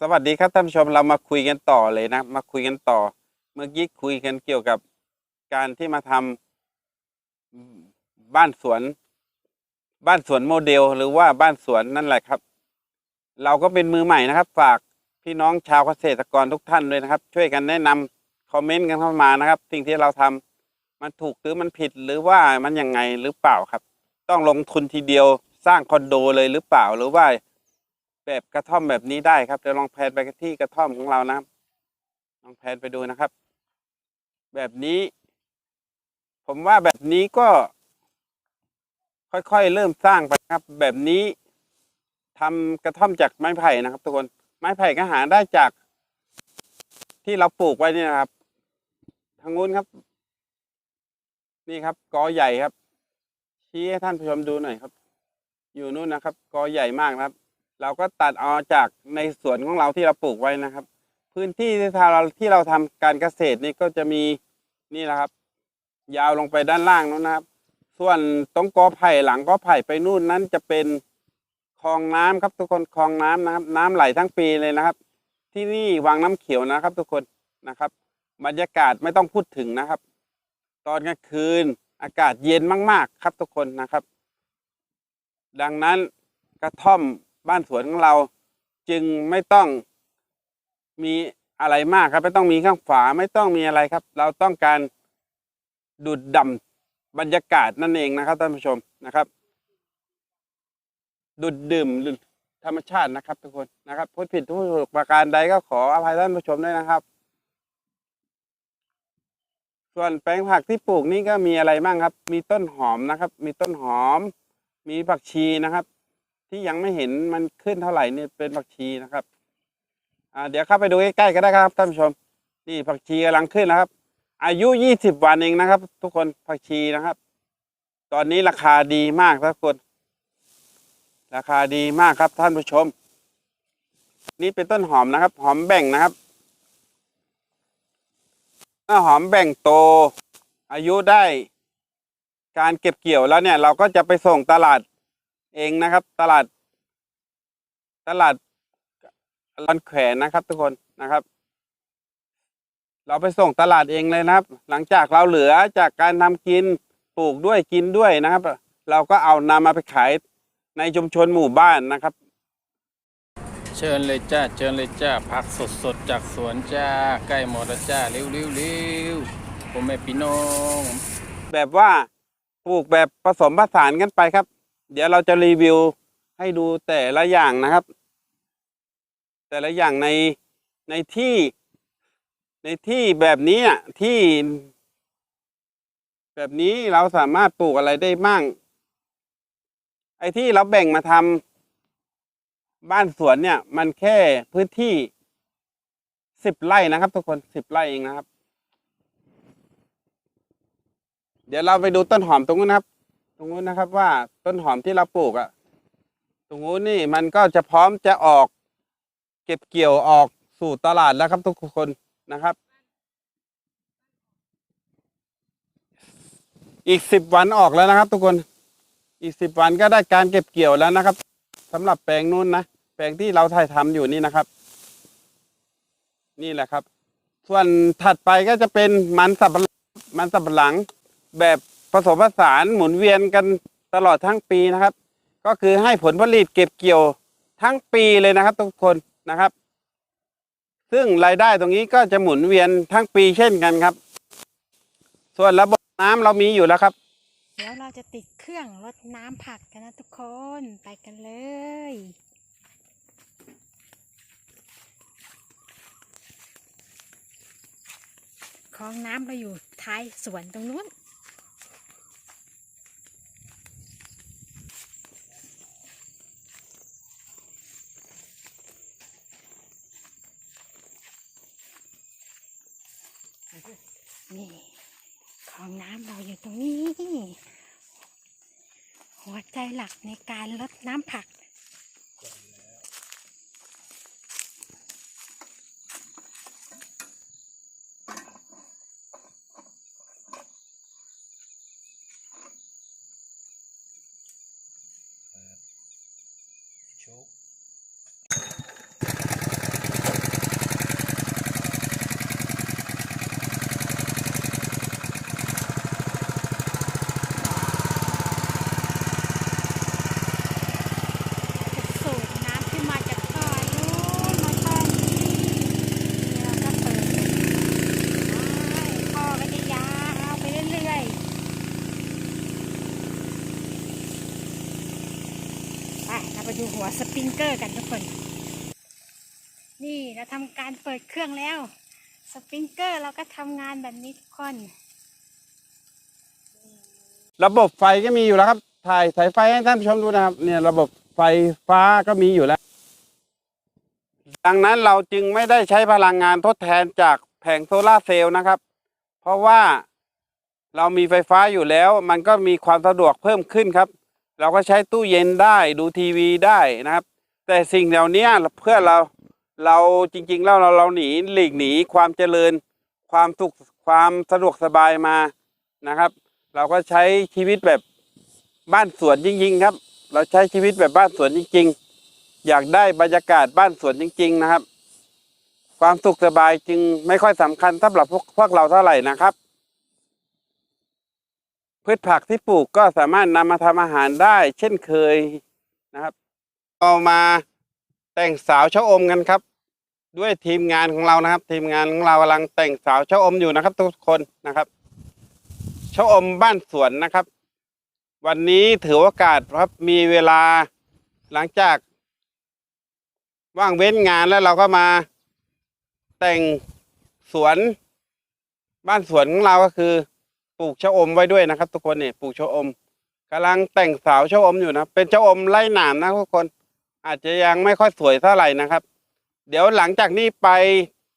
สวัสดีครับท่านผู้ชมเรามาคุยกันต่อเลยนะ มาคุยกันต่อ เมื่อกี้คุยกันเกี่ยวกับการที่มาทำบ้านสวน บ้านสวนโมเดล หรือว่าบ้านสวนนั่นแหละครับ เราก็เป็นมือใหม่นะครับ ฝากพี่น้องชาวเกษตรกรทุกท่านด้วยนะครับ ช่วยกันแนะนำคอมเมนต์กันเข้ามานะครับ สิ่งที่เราทำมันถูกหรือมันผิดหรือว่ามันยังไงหรือเปล่าครับ ต้องลงทุนทีเดียวสร้างคอนโดเลยหรือเปล่าหรือว่า แบบกระท่อมแบบนี้ได้ครับเดี๋ยวลองแพนไปที่กระท่อมของเรานะลองแพนไปดูนะครับ แบบนี้ ผมว่าแบบนี้ก็ ค่อยๆเริ่มสร้างไปครับ แบบนี้ทำกระท่อมจากไม้ไผ่นะครับ ทุกคนไม้ไผ่ก็หาได้จาก ที่เราปลูกไว้นี่นะครับ ทางนู้นครับ นี่ครับกอใหญ่ครับชี้ให้ท่านผู้ชมดูหน่อยครับ อยู่นู่นนะครับกอใหญ่มากนะครับ เราก็ตัดเอาจากในสวนของเราที่เราปลูกไว้นะครับ พื้นที่ที่เราที่เราทำการเกษตรนี่ก็จะมีนี่แหละครับ ยาวลงไปด้านล่างนู้นนะครับ ส่วนตรงกอไผ่หลังกอไผ่ไปนู่นนั้นจะเป็นคลองน้ำครับทุกคนคลองน้ำนะครับ น้ำไหลทั้งปีเลยนะครับ ที่นี่วังน้ำเขียวนะครับ ทุกคนนะครับ บรรยากาศไม่ต้องพูดถึงนะครับ ตอนกลางคืนอากาศเย็นมาก ๆ ครับทุกคนนะครับ ดังนั้นกระท่อม บ้านสวนของเราจึงไม่ต้องมีอะไรมากครับ ไม่ต้องมีข้างฝาไม่ต้องมีอะไรครับ เราต้องการดูดด่ำบรรยากาศนั่นเองนะครับท่านผู้ชมนะครับ ดูดดื่มธรรมชาตินะครับ ทุกคนนะครับพูดผิดพูดถูกประการใดก็ขออภัยท่านผู้ชมด้วยนะครับ ส่วนแปลงผักที่ปลูกนี่ก็มีอะไรบ้างครับ มีต้นหอมนะครับ มีต้นหอม มีผักชีนะครับ ที่ยังไม่เห็นมันขึ้นเท่าไหร่เนี่ยเป็นผักชีนะครับ อ่า เดี๋ยวเข้าไปดูใกล้ๆก็ได้ครับท่านผู้ชม นี่ผักชีกำลังขึ้นนะครับ อายุยี่สิบวันเองนะครับ ทุกคนผักชีนะครับ ตอนนี้ราคาดีมากทุกคน ราคาดีมากครับท่านผู้ชม นี่เป็นต้นหอมนะครับ หอมแบ่งนะครับถ้าหอมแบ่งโต อายุได้ การเก็บเกี่ยวแล้วเนี่ย เราก็จะไปส่งตลาด เองนะครับ ตลาด ตลาดลอนแขวนนะครับ ทุกคนนะครับ เราไปส่งตลาดเองเลยนะครับ หลังจากเราเหลือจากการทำกินปลูกด้วยกินด้วยนะครับ เราก็เอานำมาไปขายในชุมชนหมู่บ้านนะครับ เชิญเลยจ้าเชิญเลยจ้าผักสดสดๆจากสวนจ้าใกล้หมดแล้วจ้าเร็วเร็วเร็วผมแม่พี่น้อง แบบว่าปลูกแบบผสมผสานกันไปครับ เดี๋ยวเราจะรีวิวให้ดูแต่ละอย่างนะครับ แต่ละอย่างในในที่ ในที่แบบนี้อะที่ แบบนี้เราสามารถปลูกอะไรได้บ้าง ไอ้ที่เราแบ่งมาทำบ้านสวนเนี่ย มันแค่พื้นที่สิบไร่นะครับ ทุกคนสิบไร่เองนะครับ เดี๋ยวเราไปดูต้นหอมตรงนู้นนะครับ ตรงนู้นนะครับว่าต้นหอมที่เราปลูกอะตรงนู้นนี่มันก็จะพร้อมจะออก เก็บเกี่ยวออกสู่ตลาดแล้วครับทุกคนนะครับ อีกสิบวันออกแล้วนะครับ ทุกคนอีกสิบวันก็ได้การเก็บเกี่ยวแล้วนะครับสำหรับแปลงนู้นนะแปลงที่เราถ่ายทำอยู่นี่นะครับ นี่แหละครับ ส่วนถัดไปก็จะเป็นมันสับหลังมันสับหลังแบบ สมผสานหมุนเวียนกันตลอดทั้งปีนะครับ ก็คือให้ผลผลิตเก็บเกี่ยวทั้งปีเลยนะครับ ทุกคนนะครับ ซึ่งรายได้ตรงนี้ก็จะหมุนเวียนทั้งปีเช่นกันครับ ส่วนระบบน้ำเรามีอยู่แล้วครับ เดี๋ยวเราจะติดเครื่องรดน้ำผักกันนะทุกคนไปกันเลยคลองน้ำเราอยู่ท้ายสวนตรงนู้น นี่ของน้ำเราอยู่ตรงนี้ หัวใจหลักในการลดน้ำผัก โชค หั วสปริงเกอร์กันทุกคน นี่เราทำการเปิดเครื่องแล้ว สปริงเกอร์เราก็ทำงานแบบนี้ทุกคน ระบบไฟก็มีอยู่แล้วครับ ถ่ายสายไฟให้ท่านผู้ชมดูนะครับ เนี่ยระบบไฟฟ้าก็มีอยู่แล้ว ดังนั้นเราจึงไม่ได้ใช้พลังงานทดแทนจากแผงโซลาร์เซลล์นะครับ เพราะว่าเรามีไฟฟ้าอยู่แล้ว มันก็มีความสะดวกเพิ่มขึ้นครับ เราก็ใช้ตู้เย็นได้ดูทีวีได้นะครับ แต่สิ่งเหล่านี้เพื่อเราเราจริงๆแล้วเราเราหนีหลีกหนีความเจริญ ความสุขความสะดวกสบายมานะครับ เราก็ใช้ชีวิตแบบบ้านสวนจริง ๆ ครับ เราใช้ชีวิตแบบบ้านสวนจริง ๆ อยากได้บรรยากาศบ้านสวนจริง ๆ นะครับ ความสุขสบายจึงไม่ค่อยสำคัญสำหรับพวกพวกเราเท่าไหร่นะครับ พืชผักที่ปลูกก็สามารถนำมาทำอาหารได้ เช่นเคยนะครับ เอามาแต่งสาวชะอมกันครับ ด้วยทีมงานของเรานะครับ ทีมงานของเรากำลังแต่งสาวชะอมอยู่นะครับ ทุกคนนะครับชะอมบ้านสวนนะครับ วันนี้ถือโอกาสครับมีเวลาหลังจาก ว่างเว้นงานแล้วเราก็มา แต่งสวน บ้านสวนของเราก็คือ ปลูกชะอมไว้ด้วยนะครับ ทุกคนเนี่ยปลูกชะอมกำลังแต่งสาวชะอมอยู่นะ เป็นชะอมไล่หนามนะทุกคน อาจจะยังไม่ค่อยสวยเท่าไหร่นะครับ เดี๋ยวหลังจากนี้ไป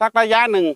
สักระยะหนึ่ง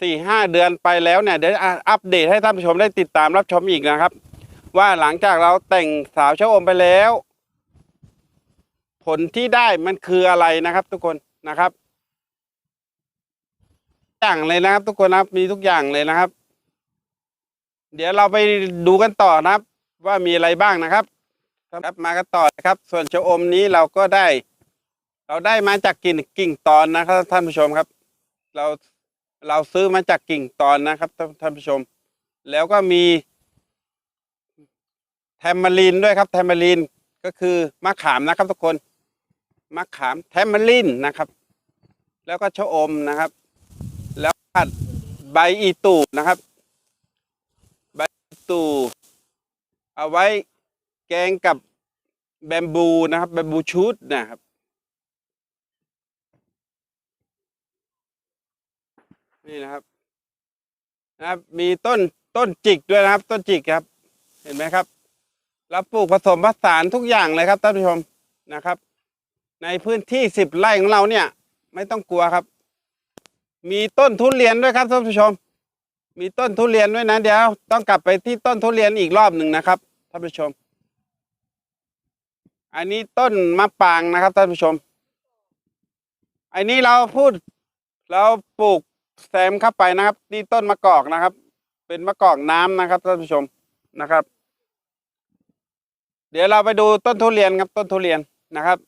สี่ห้าเดือนไปแล้วเนี่ยเดี๋ยวอัปเดตให้ท่านผู้ชมได้ติดตามรับชมอีกนะครับ ว่าหลังจากเราแต่งสาวชะอมไปแล้ว ผลที่ได้มันคืออะไรนะครับ ทุกคนนะครับอย่างเลยนะครับ ทุกคนนะมีทุกอย่างเลยนะครับ เดี๋ยวเราไปดูกันต่อนะครับ ว่ามีอะไรบ้างนะครับ ครับมากันต่อนะครับ ส่วนชะอมนี้เราก็ได้ เราได้มาจากกิ่งกิ่งตอนนะครับ ท่านผู้ชมครับ เราเราซื้อมาจากกิ่งตอนนะครับท่านผู้ชม แล้วก็มีแทมมารีนด้วยครับ แทมมารีนก็คือมะขามนะครับทุกคนมะขามแทมมารีนนะครับ แล้วก็ชะอมนะครับ แล้วก็ใบอีตูนะครับ ตูเอาไว้แกงกับแบมบูนะครับแบมบูชูดนะครับ นี่นะครับนะครับ มีต้นต้นจิกด้วยนะครับ ต้นจิกครับ เห็นไหมครับเราปลูกผสมผสานทุกอย่างเลยครับท่านผู้ชมนะครับ ในพื้นที่สิบไร่ของเราเนี่ย ไม่ต้องกลัวครับ มีต้นทุเรียนด้วยครับท่านผู้ชม มีต้นทุเรียนด้วยนะเดี๋ยว ต้องกลับไปที่ต้นทุเรียนอีกรอบหนึ่งนะครับท่านผู้ชม อันนี้ต้นมะปรางนะครับท่านผู้ชม อันนี้เราพูดเราปลูกแซมเข้าไปนะครับนี่ต้นมะกอกนะครับ เป็นมะกอกน้ำนะครับท่านผู้ชมนะครับ เดี๋ยวเราไปดูต้นทุเรียนครับต้นทุเรียนนะครับ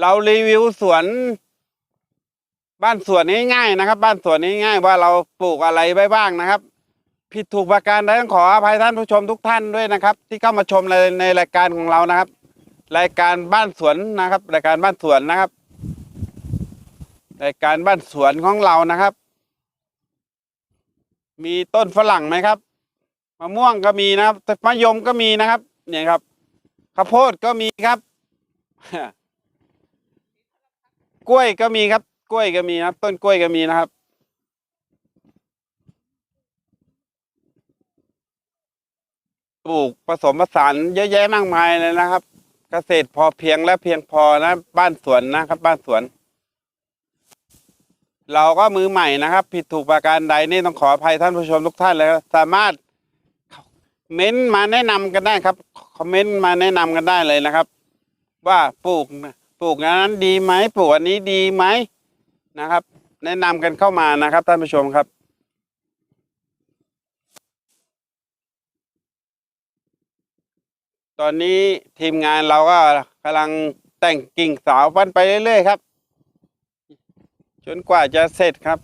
เรารีวิวสวน บ้านสวนง่ายๆนะครับ บ้านสวนง่ายๆว่าเราปลูกอะไรไว้บ้างนะครับ ผิดถูกประการใดต้องขออภัยท่านผู้ชมทุกท่านด้วยนะครับ ที่เข้ามาชมในในรายการของเรานะครับ รายการบ้านสวนนะครับ รายการบ้านสวนนะครับ รายการบ้านสวนของเรานะครับ มีต้นฝรั่งไหมครับมะม่วงก็มีนะครับมะยมก็มีนะครับ เนี่ยครับข้าวโพดก็มีครับกล้วยก็มีครับ กล้วยก็มีนะครับ ต้นกล้วยก็มีนะครับ ปลูกผสมผสานเยอะแยะมากมายเลยนะครับ เกษตรพอเพียงและเพียงพอนะ บ้านสวนนะครับ บ้านสวน เราก็มือใหม่นะครับ ผิดถูกประการใดนี่ต้องขออภัยท่านผู้ชมทุกท่านเลยสามารถเม้นต์มาแนะนำกันได้ครับคอมเมนต์มาแนะนำกันได้เลยนะครับ ว่าปลูกปลูกอันนั้นดีไหมปลูกอันนี้ดีไหม นะครับ แนะนำกันเข้ามานะครับท่านผู้ชมครับตอนนี้ทีมงานเราก็กำลังแต่งกิ่งสาวปั้นไปเรื่อยๆครับ จนกว่าจะเสร็จครับ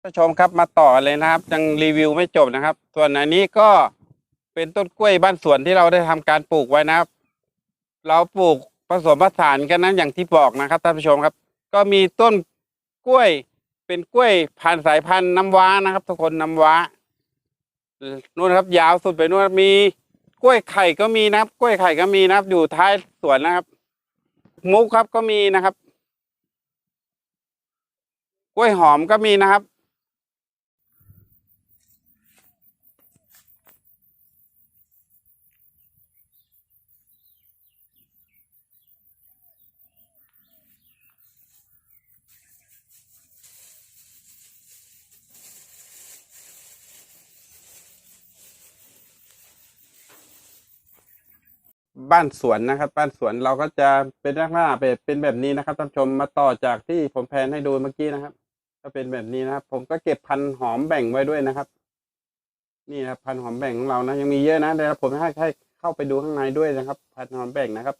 ท่านผู้ชมครับมาต่อเลยนะครับยังรีวิวไม่จบนะครับ ส่วนอันนี้ก็เป็นต้นกล้วยบ้านสวนที่เราได้ทำการปลูกไว้นะครับ เราปลูกผสมผสานกันนั้นอย่างที่บอกนะครับท่านผู้ชมครับ ก็มีต้นกล้วยเป็นกล้วยพันสายพันธุ์น้ำว้านะครับ ทุกคนน้ำว้านู่นครับ ยาวสุดไปนู่นมีกล้วยไข่ก็มีนะครับ กล้วยไข่ก็มีนะครับ อยู่ท้ายสวนนะครับ มุกครับก็มีนะครับ กล้วยหอมก็มีนะครับ บ้านสวนนะครับ บ้านสวนเราก็จะเป็นลักษณะเป็นเป็นแบบนี้นะครับท่านชมมาต่อจากที่ผมแพนให้ดูเมื่อกี้นะครับก็เป็นแบบนี้นะครับ ผมก็เก็บพันหอมแบ่งไว้ด้วยนะครับ นี่นะครับพันหอมแบ่งของเรานะยังมีเยอะนะเดี๋ยวผมให้ให้เข้าไปดูข้างในด้วยนะครับ พันหอมแบ่งนะครับ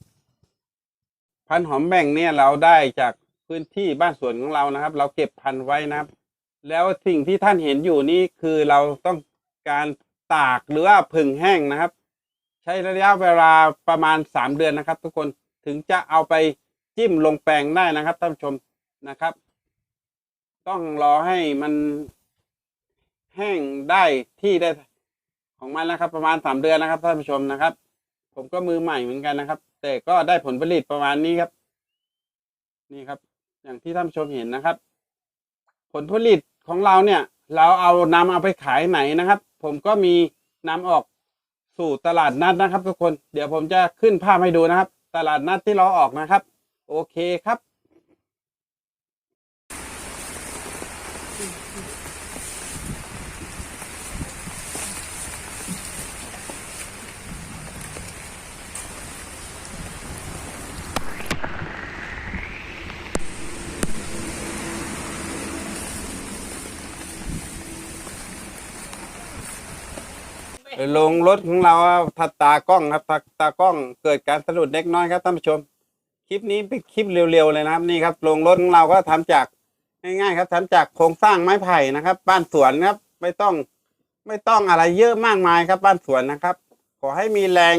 พันหอมแบ่งเนี่ยเราได้จากพื้นที่บ้านสวนของเรานะครับ เราเก็บพันไว้นะครับ แล้วสิ่งที่ท่านเห็นอยู่นี่คือเราต้องการตากหรือว่าผึ่งแห้งนะครับ ใช้ระยะเวลาประมาณสามเดือนนะครับ ทุกคนถึงจะเอาไปจิ้มลงแปลงได้นะครับท่านผู้ชมนะครับ ต้องรอให้มันแห้งได้ที่ได้ของมันนะครับ ประมาณสามเดือนนะครับท่านผู้ชมนะครับ ผมก็มือใหม่เหมือนกันนะครับ แต่ก็ได้ผลผลิตประมาณนี้ครับ นี่ครับ อย่างที่ท่านผู้ชมเห็นนะครับ ผลผลิตของเราเนี่ย เราเอานำเอาไปขายไหนนะครับ ผมก็มีนำออก สู่ตลาดนัดนะครับ ทุกคน เดี๋ยวผมจะขึ้นภาพให้ดูนะครับ ตลาดนัดที่เราออกนะครับ โอเคครับ ลงรถของเราทัดตากล้องครับตาตากล้องเกิดการสะดุดเล็กน้อยครับท่านผู้ชม คลิปนี้เป็นคลิปเร็วๆเลยนะครับนี่ครับลงรถของเราก็ทำจากง่ายๆครับทำจากโครงสร้างไม้ไผ่นะครับ บ้านสวนครับไม่ต้องไม่ต้องอะไรเยอะมากมายครับ บ้านสวนนะครับ ขอให้มีแรง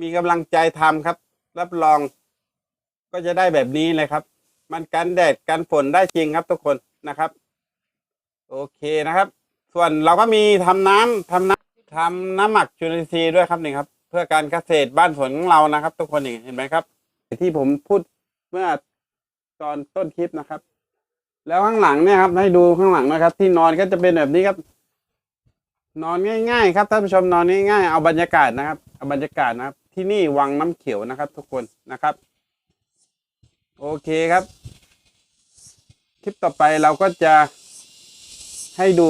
มีกำลังใจทำครับ รับรอง ก็จะได้แบบนี้เลยครับ มันกันแดดกันฝนได้จริงครับทุกคนนะครับ โอเคนะครับ ส่วนเราก็มีทำน้ำทำน้ำ ทำน้ำหมักจุลินทรีย์ด้วยครับนี่ครับ เพื่อการเกษตรบ้านสวนของเรานะครับ ทุกคนนี่เห็นไหมครับ ที่ผมพูดเมื่อตอนต้นคลิปนะครับ แล้วข้างหลังเนี่ยครับ ให้ดูข้างหลังนะครับ ที่นอนก็จะเป็นแบบนี้ครับ นอนง่าย ๆ ครับท่านผู้ชมนอนง่ายๆเอาบรรยากาศนะครับเอาบรรยากาศนะครับ ที่นี่วังน้ำเขียวนะครับ ทุกคนนะครับ โอเคครับ คลิปต่อไปเราก็จะให้ดู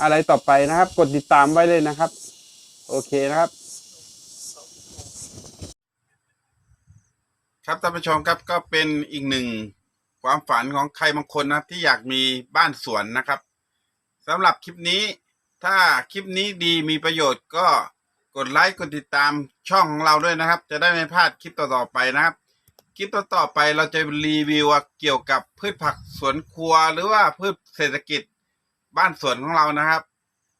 อะไรต่อไปนะครับ กดติดตามไว้เลยนะครับ โอเคนะครับ ครับท่านผู้ชมครับก็เป็นอีกหนึ่งความฝันของใครบางคนนะที่อยากมีบ้านสวนนะครับสำหรับคลิปนี้ ถ้าคลิปนี้ดีมีประโยชน์ก็กดไลค์กดติดตามช่องของเราด้วยนะครับ จะได้ไม่พลาดคลิปต่อๆไปนะครับ คลิปต่อๆไปเราจะรีวิวเกี่ยวกับพืชผักสวนครัวหรือว่าพืชเศรษฐกิจ บ้านสวนของเรานะครับ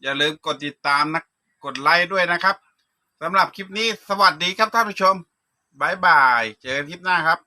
อย่าลืมกดติดตามนะกดไลค์ด้วยนะครับสำหรับคลิปนี้สวัสดีครับท่านผู้ชมบายบาย เจอกันคลิปหน้าครับ